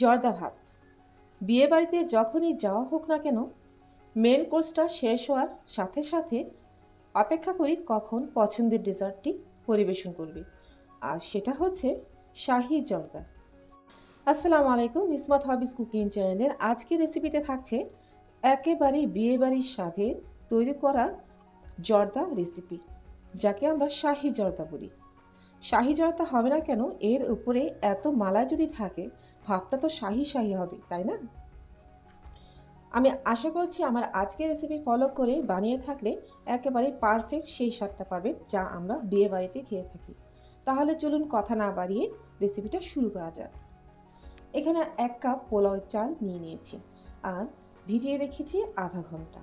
জর্দা ভাত। বিয়ে বাড়িতে যখনই যাওয়া হোক না কেন মেন কোর্সটা শেষ হওয়ার সাথে সাথে অপেক্ষা করি কখন পছন্দের ডেজার্টটি পরিবেশন করবে। আর সেটা হচ্ছে শাহি জর্দা। আসসালামু আলাইকুম, ইসমাত হাবিজ কুকিং চ্যানেলের আজকের রেসিপিতে থাকছে একেবারে বিয়ে বাড়ির সাথে তৈরি করা জর্দা রেসিপি যাকে আমরা শাহি জর্দা বলি। শাহি জর্দা হবে না কেন, এর উপরে এত মালা যদি থাকে ভাবটা তো শাহি শাহি হবে, তাই না? আমি আশা করছি আমার আজকের রেসিপি ফলো করে বানিয়ে থাকলে একেবারে পারফেক্ট সেই স্বাদটা পাবেন যা আমরা বিয়ে বাড়িতে খেয়ে থাকি। তাহলে চলুন কথা না বাড়িয়ে রেসিপিটা শুরু করা যাক। এখানে এক কাপ পোলাও চাল নিয়ে নিয়েছি আর ভিজিয়ে রেখেছি আধা ঘণ্টা।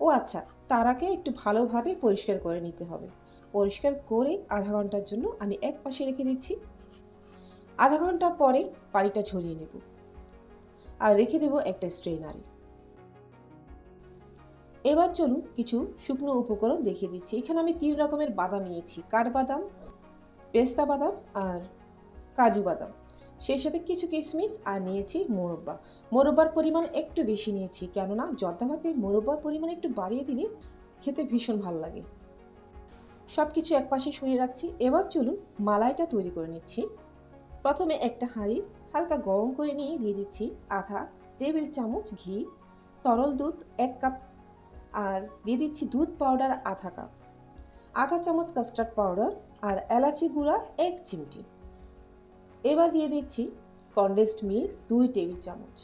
ও আচ্ছা তারাকে একটু ভালোভাবে পরিষ্কার করে নিতে হবে। পরিষ্কার করে আধা ঘণ্টার জন্য আমি এক পাশে রেখে দিচ্ছি আধা ঘণ্টা পরে পানিটা ঝরিয়ে নেব। আর রেখে দেব একটা স্ট্রেনারে এবার চলুন কিছু শুকনো উপকরণ দেখিয়ে দিচ্ছি। এখানে আমি তিন রকমের বাদাম নিয়েছি। কাঠবাদাম, পেস্তা বাদাম আর কাজু বাদাম। সেই সাথে কিছু কিশমিশ আর নিয়েছি মোরব্বা। মোরব্বার পরিমাণ একটু বেশি নিয়েছি, কেননা জর্দা ভাতে মোরব্বার পরিমাণ একটু বাড়িয়ে দিলে খেতে ভীষণ ভালো লাগে। সব কিছু একপাশে সরিয়ে রাখছি। এবার চলুন মালাইটা তৈরি করে নিচ্ছি। প্রথমে একটা হাঁড়ি হালকা গরম করে নিয়ে দিয়ে দিচ্ছি আধা টেবিল চামচ ঘি, তরল দুধ এক কাপ, আর দিয়ে দিচ্ছি দুধ পাউডার আধা কাপ, আধা চামচ কাস্টার্ড পাউডার আর এলাচি গুঁড়া এক চিমটি। এবার দিয়ে দিচ্ছি কনডেন্সড মিল্ক দুই টেবিল চামচ।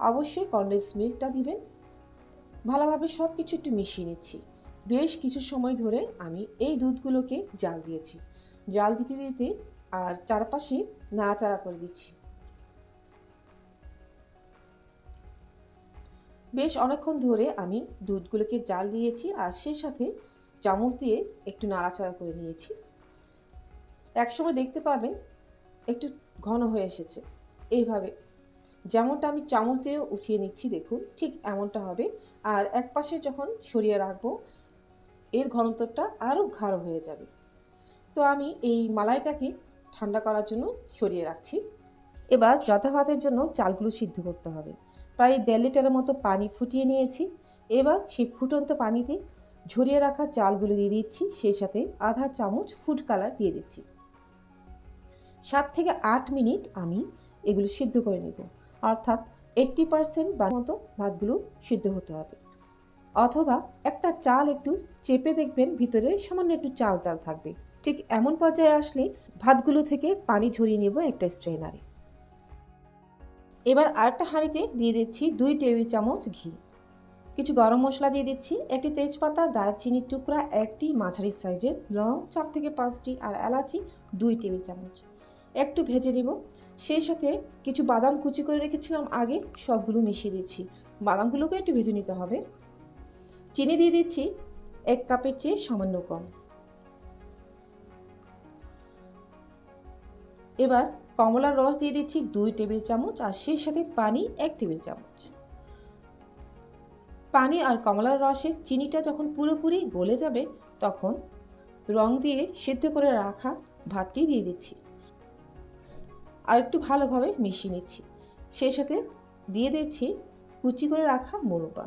অবশ্যই কনডেন্সড মিল্কটা দিবেন। ভালোভাবে সব কিছু একটু মিশিয়ে নিচ্ছি। বেশ কিছু সময় ধরে আমি এই দুধগুলোকে জাল দিয়েছি। জাল দিতে দিতে আর চারপাশে নাড়াচাড়া করে দিচ্ছি। বেশ অনেকক্ষণ ধরে আমি দুধগুলোকে জাল দিয়েছি আর সেই সাথে চামচ দিয়ে একটু নাড়াচাড়া করে নিয়েছি। একসময় দেখতে পাবেন একটু ঘন হয়ে এসেছে। এইভাবে যেমনটা আমি চামচ দিয়ে উঠিয়ে নিচ্ছি, দেখুন ঠিক এমনটা হবে। আর এক পাশে যখন সরিয়ে রাখব, এর ঘনত্বটা আরও গাঢ় হয়ে যাবে। তো আমি এই মালাইটাকে ঠান্ডা করার জন্য সরিয়ে রাখছি। এবার যথাভাতের জন্য চালগুলো সিদ্ধ করতে হবে। প্রায় দেড় লিটারের মতো পানি ফুটিয়ে নিয়েছি। এবার সেই ফুটন্ত পানিতে ঝরিয়ে রাখা চালগুলো দিয়ে দিচ্ছি, সেই সাথে আধা চামচ ফুড কালার দিয়ে দিচ্ছি। সাত থেকে আট মিনিট আমি এগুলো সিদ্ধ করে নেব। অর্থাৎ এইট্টি পারসেন্ট বা মতো ভাতগুলো সিদ্ধ হতে হবে। অথবা একটা চাল একটু চেপে দেখবেন, ভিতরে সামান্য একটু চাল চাল থাকবে। ঠিক এমন পর্যায়ে আসলে ভাতগুলো থেকে পানি ঝরিয়ে নেব একটা স্ট্রেনারে এবার আরেকটা হাঁড়িতে দিয়ে দিচ্ছি দুই টেবিল চামচ ঘি। কিছু গরম মশলা দিয়ে দিচ্ছি একটি তেজপাতা, দারচিনির টুকরা, একটি মাঝারি সাইজের লং চার থেকে পাঁচটি আর এলাচি দুই টেবিল চামচ। একটু ভেজে নেব। সেই সাথে কিছু বাদাম কুচি করে রেখেছিলাম আগে, সবগুলো মিশিয়ে দিচ্ছি। বাদামগুলোকে একটু ভেজে নিতে হবে। চিনি দিয়ে দিচ্ছি এক কাপের চেয়ে সামান্য কম। এবার কমলার রস দিয়ে দিচ্ছি দুই টেবিল চামচ আর সেই সাথে পানি এক টেবিল চামচ। পানি আর কমলার রসে চিনিটা যখন পুরোপুরি গলে যাবে, তখন রং দিয়ে সেদ্ধ করে রাখা ভাতটি দিয়ে দিচ্ছি। আর একটু ভালোভাবে মিশিয়ে নিচ্ছি। সেই সাথে দিয়ে দিচ্ছি কুচি করে রাখা মোরব্বা।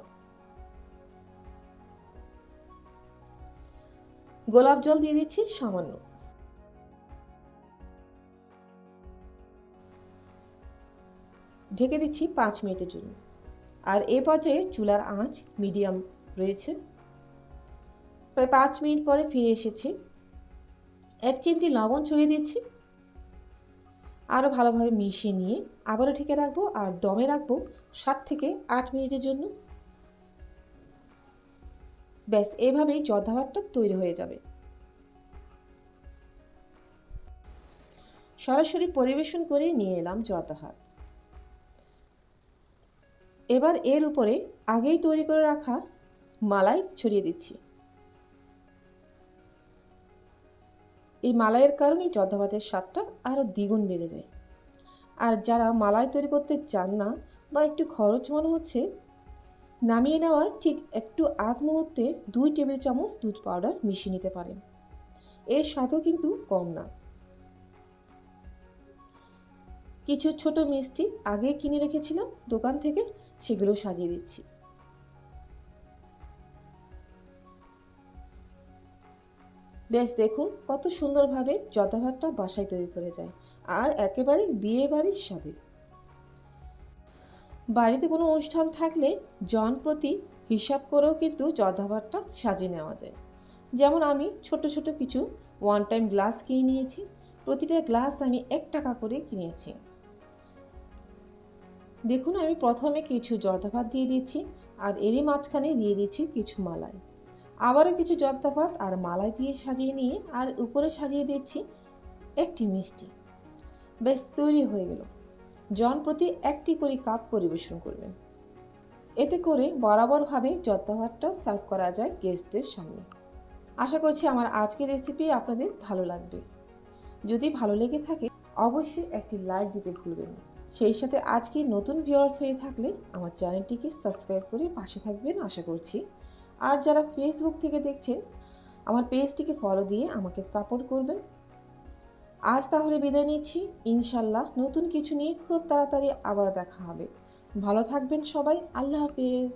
গোলাপ জল দিয়ে দিচ্ছি সামান্য। ঢেকে দিচ্ছি পাঁচ মিনিটের জন্য। আর এ পর্যায়ে চুলার আঁচ মিডিয়াম রয়েছে। প্রায় পাঁচ মিনিট পরে ফিরে এসেছি। এক চিমটি লবণ ছড়িয়ে দিচ্ছি। আরও ভালোভাবে মিশিয়ে নিয়ে আবারও ঢেকে রাখব আর দমে রাখব সাত থেকে আট মিনিটের জন্য। ব্যাস, এভাবেই জর্দা ভাতটা তৈরি হয়ে যাবে। সরাসরি পরিবেশন করে নিয়ে এলাম জর্দা ভাত এবার এর উপরে আগেই তৈরি করে রাখা মালাই ছড়িয়ে দিচ্ছি। এই মালাইয়ের কারণেই জর্দা ভাতের স্বাদটা আরও দ্বিগুণ বেড়ে যায়। আর যারা মালাই তৈরি করতে চান না বা একটু খরচ মনে হচ্ছে, নামিয়ে নেওয়ার ঠিক একটু আগ মুহূর্তে দুই টেবিল চামচ দুধ পাউডার মিশিয়ে নিতে পারেন। এর স্বাদও কিন্তু কম না। কিছু ছোট মিষ্টি আগে কিনে রেখেছিলাম দোকান থেকে সেগুলো সাজিয়ে দিচ্ছি। বেশ, দেখুন কত সুন্দরভাবে জর্দাভাতটা বাসায় তৈরি করে যায়। আর একেবারে বিয়ে বাড়ির সাথে বাড়িতে কোনো অনুষ্ঠান থাকলে জন প্রতি হিসাব করেও কিন্তু জর্দাভাতটা সাজিয়ে নেওয়া যায়। যেমন আমি ছোট ছোট কিছু ওয়ান টাইম গ্লাস কিনে নিয়েছি। প্রতিটা গ্লাস আমি এক টাকা করে কিনেছি। দেখুন আমি প্রথমে কিছু জর্দাভাত দিয়ে দিচ্ছি, আর এরই মাঝখানে দিয়ে দিচ্ছি কিছু মালাই। আবারও কিছু জর্দাভাত আর মালাই দিয়ে সাজিয়ে নিয়ে, আর উপরে সাজিয়ে দিচ্ছি একটি মিষ্টি। বেশ, তৈরি হয়ে গেল। জন প্রতি একটি করে কাপ পরিবেশন করবেন। এতে করে বরাবরভাবে জর্দাভাতটা সার্ভ করা যায় গেস্টদের সামনে। আশা করছি আমার আজকের রেসিপি আপনাদের ভালো লাগবে। যদি ভালো লেগে থাকে, অবশ্যই একটি লাইক দিতে ভুলবেন না। সেই সাথে আজকে নতুন ভিউয়ার্স হয়ে থাকলে আমার চ্যানেলটিকে সাবস্ক্রাইব করে পাশে থাকবেন আশা করছি। আর যারা ফেসবুক থেকে দেখছেন, আমার পেজটিকে ফলো দিয়ে আমাকে সাপোর্ট করবেন। আজ তাহলে বিদায় নিচ্ছি। ইনশাল্লাহ নতুন কিছু নিয়ে খুব তাড়াতাড়ি আবার দেখা হবে। ভালো থাকবেন সবাই। আল্লাহ হাফেজ।